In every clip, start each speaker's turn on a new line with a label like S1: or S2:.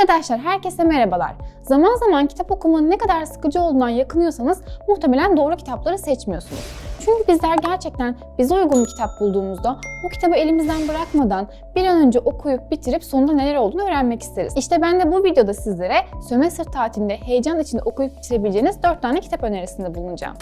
S1: Arkadaşlar herkese merhabalar. Zaman zaman kitap okumanın ne kadar sıkıcı olduğundan yakınıyorsanız muhtemelen doğru kitapları seçmiyorsunuz. Çünkü bizler gerçekten bize uygun bir kitap bulduğumuzda o kitabı elimizden bırakmadan bir an önce okuyup bitirip sonunda neler olduğunu öğrenmek isteriz. İşte ben de bu videoda sizlere sömestr tatilinde heyecan içinde okuyup bitirebileceğiniz 4 tane kitap önerisinde bulunacağım.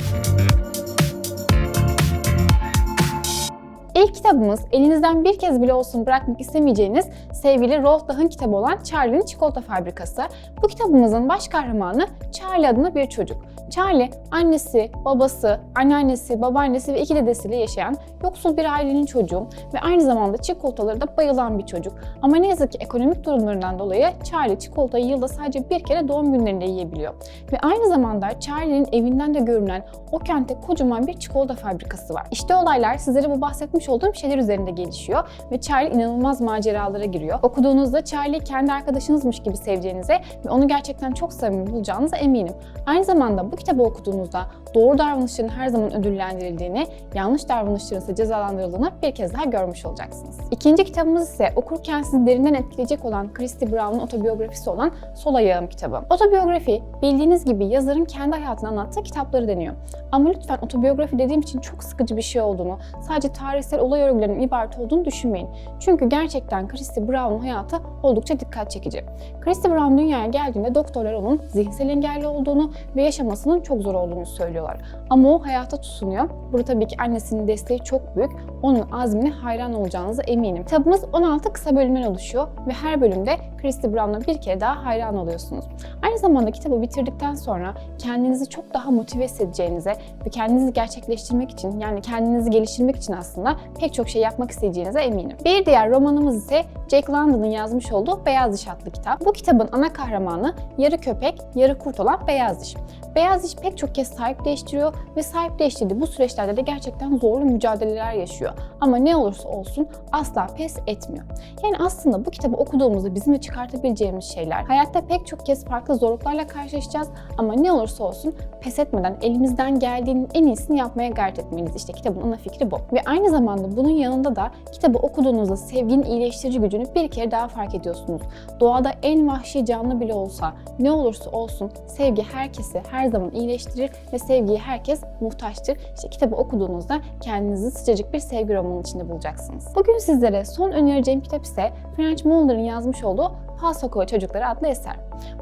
S1: İlk kitabımız elinizden bir kez bile olsun bırakmak istemeyeceğiniz sevgili Roald Dahl'ın kitabı olan Charlie'nin Çikolata Fabrikası. Bu kitabımızın baş kahramanı Charlie adında bir çocuk. Charlie, annesi, babası, anneannesi, babaannesi ve iki dedesiyle yaşayan yoksul bir ailenin çocuğu ve aynı zamanda çikolataları da bayılan bir çocuk. Ama ne yazık ki ekonomik durumlarından dolayı Charlie çikolatayı yılda sadece bir kere doğum günlerinde yiyebiliyor. Ve aynı zamanda Charlie'nin evinden de görünen o kentte kocaman bir çikolata fabrikası var. İşte olaylar sizlere bu bahsetmiş olduğum şeyler üzerinde gelişiyor ve Charlie inanılmaz maceralara giriyor. Okuduğunuzda Charlie kendi arkadaşınızmış gibi seveceğinize ve onu gerçekten çok samimi bulacağınıza eminim. Aynı zamanda bu kitabı okuduğunuzda doğru davranışların her zaman ödüllendirildiğini, yanlış davranışların ise cezalandırıldığını bir kez daha görmüş olacaksınız. İkinci kitabımız ise okurken sizi derinden etkileyecek olan Christy Brown'un otobiyografisi olan Sol Ayağım kitabı. Otobiyografi bildiğiniz gibi yazarın kendi hayatını anlattığı kitapları deniyor. Ama lütfen otobiyografi dediğim için çok sıkıcı bir şey olduğunu, sadece tarihsel olay örgülerinin ibaret olduğunu düşünmeyin. Çünkü gerçekten Christy Brown'un hayatı oldukça dikkat çekici. Christy Brown dünyaya geldiğinde doktorlar onun zihinsel engelli olduğunu ve yaşamasının çok zor olduğunu söylüyorlar. Ama o hayata tutunuyor. Burada tabii ki annesinin desteği çok büyük. Onun azmine hayran olacağınıza eminim. Kitabımız 16 kısa bölümden oluşuyor ve her bölümde Christy Brown'a bir kere daha hayran oluyorsunuz. Aynı zamanda kitabı bitirdikten sonra kendinizi çok daha motive hissedeceğinize ve kendinizi gerçekleştirmek için yani kendinizi geliştirmek için aslında pek çok şey yapmak isteyeceğinize eminim. Bir diğer romanımız ise Jack London'ın yazmış olduğu Beyaz Diş adlı kitap. Bu kitabın ana kahramanı yarı köpek, yarı kurt olan Beyaz Diş. Beyaz Diş pek çok kez sahip değiştiriyor ve sahip değiştirdiği bu süreçlerde de gerçekten zorlu mücadeleler yaşıyor. Ama ne olursa olsun asla pes etmiyor. Yani aslında bu kitabı okuduğumuzda bizim de çıkartabileceğimiz şeyler. Hayatta pek çok kez farklı zorluklarla karşılaşacağız ama ne olursa olsun pes etmeden elimizden geldiğinin en iyisini yapmaya gayret etmeliyiz. İşte kitabın ana fikri bu. Ve aynı zamanda bunun yanında da kitabı okuduğunuzda sevginin iyileştirici gücünü bir kere daha fark ediyorsunuz. Doğada en vahşi canlı bile olsa ne olursa olsun sevgi herkesi her zaman iyileştirir ve sevgiye herkes muhtaçtır. İşte kitabı okuduğunuzda kendinizi sıcacık bir sevgi romanının içinde bulacaksınız. Bugün sizlere son önereceğim kitap ise French Mulder'ın yazmış olduğu Pal Sokağı Çocukları adlı eser.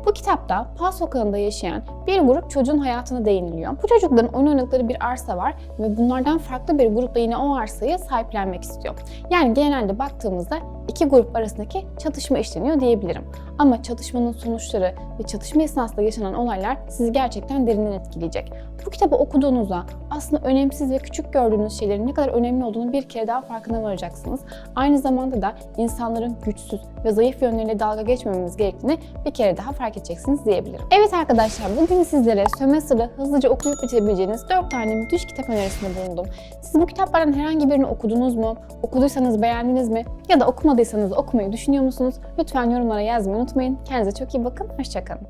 S1: Bu kitapta Pal Sokağı'nda yaşayan bir grup çocuğun hayatına değiniliyor. Bu çocukların oynadıkları bir arsa var ve bunlardan farklı bir grup da yine o arsayı sahiplenmek istiyor. Yani genelde baktığımızda iki grup arasındaki çatışma işleniyor diyebilirim. Ama çatışmanın sonuçları ve çatışma esnasında yaşanan olaylar sizi gerçekten derinden etkileyecek. Bu kitabı okuduğunuzda aslında önemsiz ve küçük gördüğünüz şeylerin ne kadar önemli olduğunu bir kere daha farkına varacaksınız. Aynı zamanda da insanların güçsüz ve zayıf yönleriyle dalga geçmememiz gerektiğini bir kere daha fark edeceksiniz diyebilirim. Evet arkadaşlar bugün sizlere sömestrda hızlıca okuyup bitirebileceğiniz 4 tane müthiş kitap önerisinde bulundum. Siz bu kitaplardan herhangi birini okudunuz mu? Okuduysanız beğendiniz mi? Ya da okumadıysanız okumayı düşünüyor musunuz? Lütfen yorumlara yazmayı unutmayın. Kendinize çok iyi bakın. Hoşçakalın.